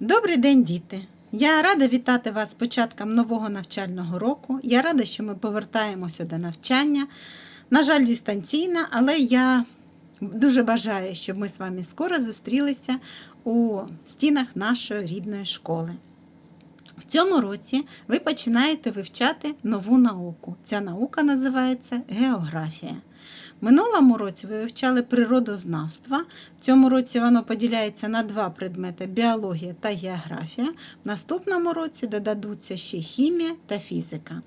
Добрий день, діти! Я рада вітати вас з початком нового навчального року. Я рада, що ми повертаємося до навчання. На жаль, дистанційно, але я дуже бажаю, щоб ми з вами скоро зустрілися у стінах нашої рідної школи. В цьому році ви починаєте вивчати нову науку. Ця наука називається географія. Минулому році ви вивчали природознавство. В цьому році воно поділяється на два предмети біологія та географія. В наступному році додадуться ще хімія та фізика.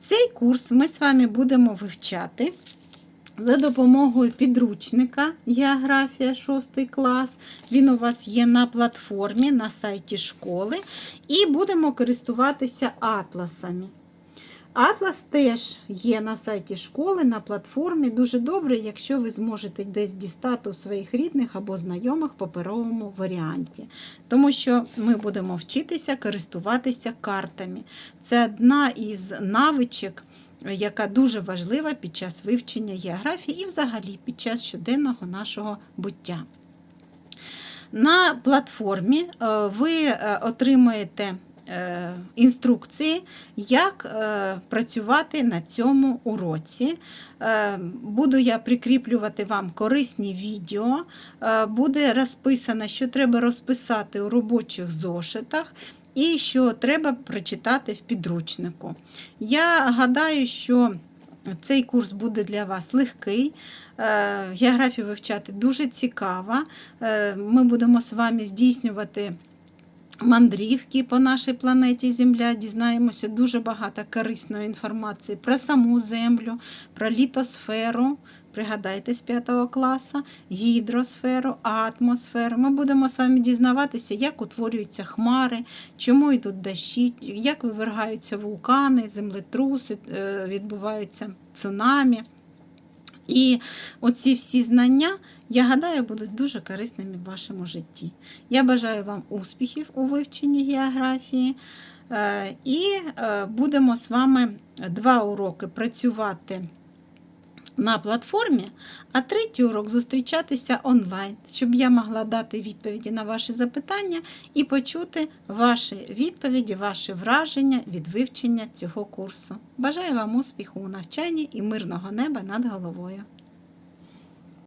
Цей курс ми з вами будемо вивчати за допомогою підручника Географія 6 клас. Він у вас є на платформі на сайті школи. І будемо користуватися атласами. Атлас теж є на сайті школи, на платформі. Дуже добре, якщо ви зможете десь дістати у своїх рідних або знайомих паперовому варіанті. Тому що ми будемо вчитися користуватися картами. Це одна із навичок, яка дуже важлива під час вивчення географії і взагалі під час щоденного нашого буття. На платформі е, ви е, отримаєте інструкції, як працювати на цьому уроці. Буду я прикріплювати вам корисні відео, буде розписано, що треба розписати у робочих зошитах. І що треба прочитати в підручнику. Я гадаю, що цей курс буде для вас легкий. Географію вивчати дуже цікаво. Ми будемо з вами здійснювати мандрівки по нашій планеті Земля. Дізнаємося дуже багато корисної інформації про саму Землю, про літосферу. Пригадайте з 5 класу, гідросферу, атмосферу. Ми будемо вами дізнаватися, як утворюються хмари, чому йдуть дощі, як вивергаються вулкани, землетруси, відбуваються цунамі. І оці всі знання, я гадаю, будуть дуже корисними в вашому житті. Я бажаю вам успіхів у вивченні географії. І будемо з вами два уроки працювати на платформі, а третій урок зустрічатися онлайн, щоб я могла дати відповіді на ваші запитання і почути ваші відповіді, ваші враження від вивчення цього курсу. Бажаю вам успіху у навчанні і мирного неба над головою!